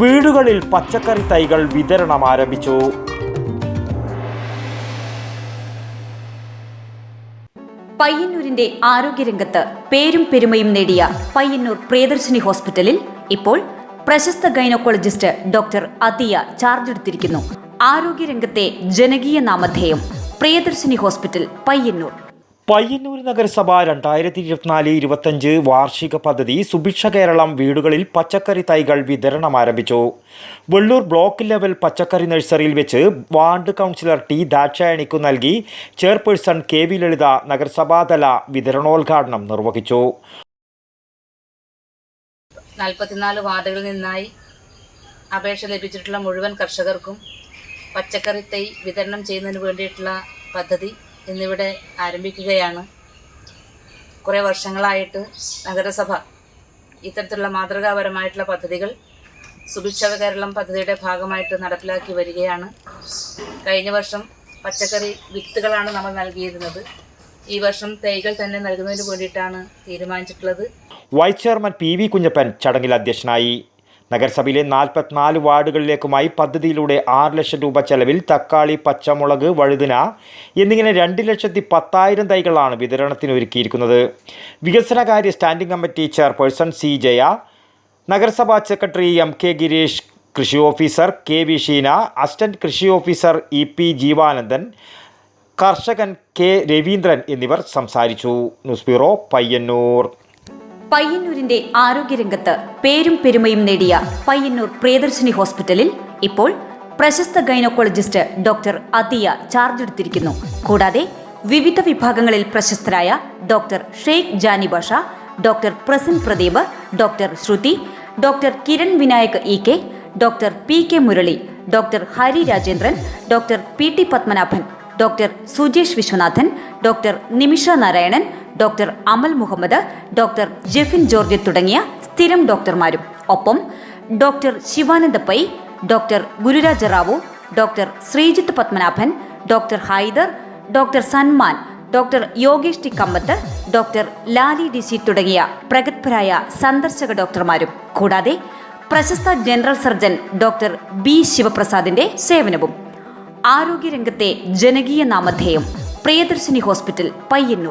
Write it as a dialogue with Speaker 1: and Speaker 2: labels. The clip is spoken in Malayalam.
Speaker 1: വീടുകളിൽ പച്ചക്കറി തൈകൾ വിതരണം ആരംഭിച്ചു.
Speaker 2: പയ്യന്നൂരിന്റെ ആരോഗ്യരംഗത്ത് പേരും പെരുമയും നേടിയ പയ്യന്നൂർ പ്രിയദർശിനി ഹോസ്പിറ്റലിൽ ഇപ്പോൾ പ്രശസ്ത ഗൈനക്കോളജിസ്റ്റ് ഡോക്ടർ അതിയ ചാർജ് എടുത്തിരിക്കുന്നു. ആരോഗ്യരംഗത്തെ ജനകീയ നാമധേയം പ്രിയദർശിനി ഹോസ്പിറ്റൽ പയ്യന്നൂർ.
Speaker 1: പയ്യന്നൂർ നഗരസഭ രണ്ടായിരത്തി ഇരുപത്തിനാല് ഇരുപത്തഞ്ച് വാർഷിക പദ്ധതി സുഭിക്ഷ കേരളം വീടുകളിൽ പച്ചക്കറി തൈകൾ വിതരണം ആരംഭിച്ചു. വെള്ളൂർ ബ്ലോക്ക് ലെവൽ പച്ചക്കറി നഴ്സറിയിൽ വെച്ച് വാർഡ് കൗൺസിലർ ടി ദാക്ഷായണിക്കു നൽകി ചെയർപേഴ്സൺ കെ വി ലളിത നഗരസഭാതല വിതരണോദ്ഘാടനം നിർവഹിച്ചു.
Speaker 3: നാൽപ്പത്തിനാല് വാർഡുകളിൽ നിന്നായി അപേക്ഷ ലഭിച്ചിട്ടുള്ള മുഴുവൻ കർഷകർക്കും പച്ചക്കറി തൈ വിതരണം ചെയ്യുന്നതിന് വേണ്ടിയിട്ടുള്ള പദ്ധതി ഇന്നിവിടെ ആരംഭിക്കുകയാണ്. കുറേ വർഷങ്ങളായിട്ട് നഗരസഭ ഇത്തരത്തിലുള്ള മാതൃകാപരമായിട്ടുള്ള പദ്ധതികൾ സുഭിക്ഷവ കേരളം പദ്ധതിയുടെ ഭാഗമായിട്ട് നടപ്പിലാക്കി വരികയാണ്. കഴിഞ്ഞ വർഷം പച്ചക്കറി വിത്തുകളാണ് നമ്മൾ നൽകിയിരുന്നത്. ഈ വർഷം തൈകൾ തന്നെ നൽകുന്നതിന് വേണ്ടിയിട്ടാണ് തീരുമാനിച്ചിട്ടുള്ളത്.
Speaker 1: Vice chairman P V Kunjappan ചടങ്ങിൽ അധ്യക്ഷനായി. നഗരസഭയിലെ നാൽപ്പത്തിനാല് വാർഡുകളിലേക്കുമായി പദ്ധതിയിലൂടെ ആറ് ലക്ഷം രൂപ ചെലവിൽ തക്കാളി പച്ചമുളക് വഴുതിന എന്നിങ്ങനെ രണ്ട് ലക്ഷത്തി പത്തായിരം തൈകളാണ് വിതരണത്തിന് ഒരുക്കിയിരിക്കുന്നത് വികസനകാര്യ standing committee chairperson C. Jaya നഗരസഭാ സെക്രട്ടറി എം. കെ. ഗിരീഷ് കൃഷി officer K. V. Sheena assistant കൃഷി ഓഫീസർ ഇ. പി. ജീവാനന്ദൻ കർഷകൻ കെ. രവീന്ദ്രൻ എന്നിവർ സംസാരിച്ചു. News bureau Payyanur.
Speaker 2: പയ്യന്നൂരിന്റെ ആരോഗ്യരംഗത്ത് പേരും പെരുമയും നേടിയ പയ്യന്നൂർ പ്രിയദർശിനി ഹോസ്പിറ്റലിൽ ഇപ്പോൾ പ്രശസ്ത ഗൈനക്കോളജിസ്റ്റ് ഡോക്ടർ അതിയ ചാർജ് എടുത്തിരിക്കുന്നു. കൂടാതെ വിവിധ വിഭാഗങ്ങളിൽ പ്രശസ്തരായ doctor Sheikh Jani Basha doctor Prasan Pradeep doctor Shruthi doctor Kiran Vinayak E K doctor P K Murali doctor Hari Rajendran doctor P T Padmanabhan doctor Sujesh Viswanathan doctor Nimisha Narayanan doctor Amal Muhammad doctor Jefin George തുടങ്ങിയ സ്ഥിരം ഡോക്ടർമാരും. ഒപ്പം doctor Shivananda Pai doctor Gururaja Rao doctor Sreejith Padmanabhan doctor Haider doctor Sanman doctor Yogesh T Kamath doctor Lali D C തുടങ്ങിയ പ്രഗത്ഭരായ സന്ദർശക ഡോക്ടർമാരും. കൂടാതെ പ്രശസ്ത ജനറൽ സർജൻ ഡോക്ടർ ബി ശിവപ്രസാദിന്റെ സേവനവും. ആരോഗ്യരംഗത്തെ ജനകീയ നാമധേയം പ്രിയദർശിനി ഹോസ്പിറ്റൽ പയ്യന്നൂർ.